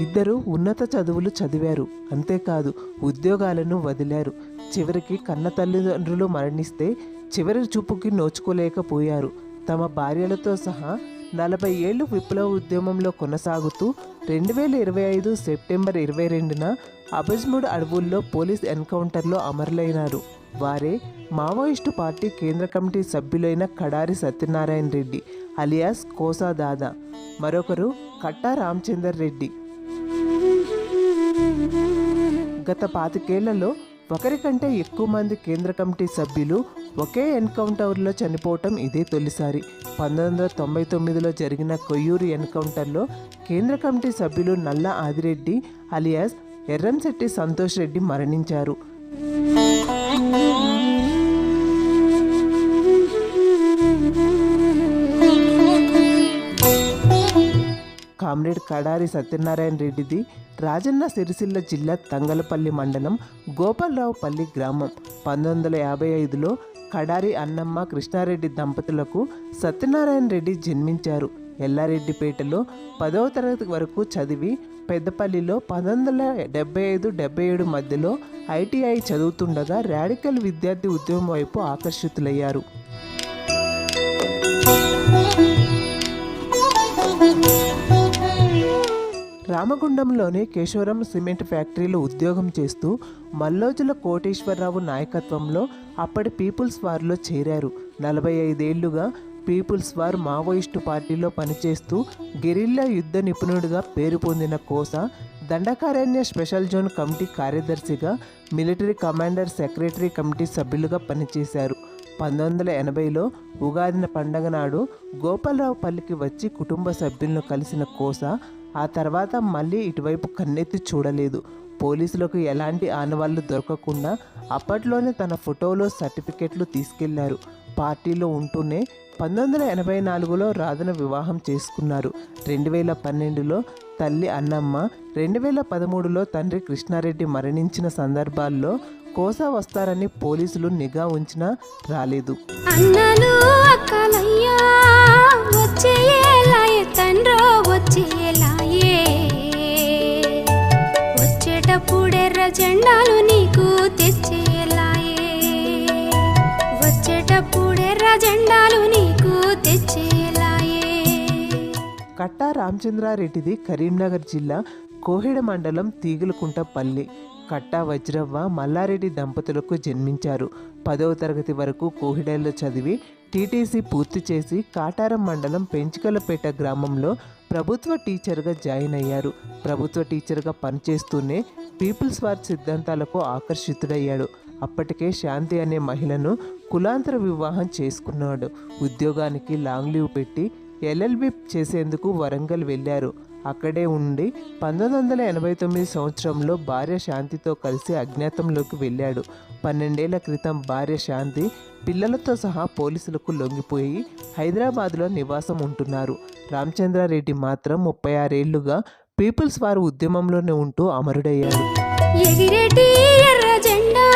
ఇద్దరు ఉన్నత చదువులు చదివారు. అంతేకాదు ఉద్యోగాలను వదిలారు. చివరికి కన్న తల్లిదండ్రులు మరణిస్తే చివరి చూపుకి నోచుకోలేకపోయారు. తమ భార్యలతో సహా నలభై ఏళ్ళు విప్లవ ఉద్యమంలో కొనసాగుతూ రెండు వేల ఇరవై ఐదు సెప్టెంబర్ ఇరవై రెండున అబజ్ముడ్ అడవుల్లో పోలీస్ ఎన్కౌంటర్లో అమరులైనారు. వారే మావోయిస్టు పార్టీ కేంద్ర కమిటీ సభ్యులైన కడారి సత్యనారాయణ రెడ్డి అలియాస్ కోసా దాదా మరొకరు కట్టా రామచందర్ రెడ్డి. గత పాతికేళ్ళలో ఒకరికంటే ఎక్కువ మంది కేంద్ర కమిటీ సభ్యులు ఒకే ఎన్కౌంటర్లో చనిపోవటం ఇదే తొలిసారి. పంతొమ్మిది వందల తొంభై తొమ్మిదిలో జరిగిన కొయ్యూరు ఎన్కౌంటర్లో కేంద్ర కమిటీ సభ్యులు నల్ల ఆదిరెడ్డి అలియాస్ ఎర్రంశెట్టి సంతోష్ రెడ్డి మరణించారు. కామ్రేడ్ కడారి సత్యనారాయణ రెడ్డిది రాజన్న సిరిసిల్ల జిల్లా తంగలపల్లి మండలం గోపాలరావుపల్లి గ్రామం. పంతొమ్మిది వందల యాభై ఐదులో కడారి అన్నమ్మ కృష్ణారెడ్డి దంపతులకు సత్యనారాయణ రెడ్డి జన్మించారు. ఎల్లారెడ్డిపేటలో పదవ తరగతి వరకు చదివి పెద్దపల్లిలో పంతొమ్మిది వందల డెబ్బై ఐదు డెబ్బై ఏడు మధ్యలో ఐటీఐ చదువుతుండగా రాడికల్ విద్యార్థి ఉద్యమం వైపు ఆకర్షితులయ్యారు. రామగుండంలోని కేశవరం సిమెంట్ ఫ్యాక్టరీలో ఉద్యోగం చేస్తూ మల్లోజుల కోటేశ్వరరావు నాయకత్వంలో అప్పటి పీపుల్స్ వార్లో చేరారు. నలభై ఐదేళ్ళుగా పీపుల్స్ వార్ మావోయిస్టు పార్టీలో పనిచేస్తూ గెరిల్లా యుద్ధ నిపుణుడిగా పేరు పొందిన Kosa Dandakaranya special zone committee కార్యదర్శిగా మిలిటరీ కమాండర్ సెక్రటరీ కమిటీ సభ్యులుగా పనిచేశారు. పంతొమ్మిది వందల ఎనభైలో ఉగాదిన పండగ నాడు గోపాలరావుపల్లికి వచ్చి కుటుంబ సభ్యులను కలిసిన కోస ఆ తర్వాత మళ్ళీ ఇటువైపు కన్నెత్తి చూడలేదు. పోలీసులకు ఎలాంటి ఆనవాళ్ళు దొరకకుండా అప్పట్లోనే తన ఫోటోలో సర్టిఫికెట్లు తీసుకెళ్ళారు. పార్టీలో ఉంటూనే పంతొమ్మిది వందల ఎనభై నాలుగులో రాధను వివాహం చేసుకున్నారు. రెండు వేల పన్నెండులో తల్లి అన్నమ్మ రెండు వేల పదమూడులో తండ్రి కృష్ణారెడ్డి మరణించిన సందర్భాల్లో కోసా వస్తారని పోలీసులు నిఘా ఉంచినా రాలేదు. అన్నలు అక్కలయ్యా వచ్చేలాయే తండ్రో వచ్చేలాయే జెండాలు నీకు తెచ్చేలాయే. వచ్చేటప్పుడెర్ర జెండాలు నీకు తెచ్చేలాయే. కట్టా రామచంద్రారెడ్డిది కరీంనగర్ జిల్లా కోహిడ మండలం తీగులకుంటపల్లి కట్టా వజ్రవ్వ మల్లారెడ్డి దంపతులకు జన్మించారు. పదవ తరగతి వరకు కోహిడల్లో చదివి టీటీసీ పూర్తి చేసి కాటారం మండలం పెంచుకలపేట గ్రామంలో ప్రభుత్వ టీచర్గా జాయిన్ అయ్యారు. ప్రభుత్వ టీచర్గా పనిచేస్తూనే పీపుల్స్ వార్ సిద్ధాంతాలకు ఆకర్షితుడయ్యాడు. అప్పటికే శాంతి అనే మహిళను కులాంతర వివాహం చేసుకున్నాడు. ఉద్యోగానికి లాంగ్ లీవ్ పెట్టి ఎల్ఎల్బి చేసేందుకు వరంగల్ వెళ్ళారు. అక్కడే ఉండి పంతొమ్మిది వందల ఎనభై తొమ్మిది సంవత్సరంలో భార్య శాంతితో కలిసి అజ్ఞాతంలోకి వెళ్ళాడు. పన్నెండేళ్ళ క్రితం భార్య శాంతి పిల్లలతో సహా పోలీసులకు లొంగిపోయి హైదరాబాద్లో నివాసం ఉంటున్నారు. రామచంద్రారెడ్డి మాత్రం ముప్పై ఆరేళ్ళుగా పీపుల్స్ వారు ఉద్యమంలోనే ఉంటూ అమరుడయ్యాడు. ఎర్ర జెండా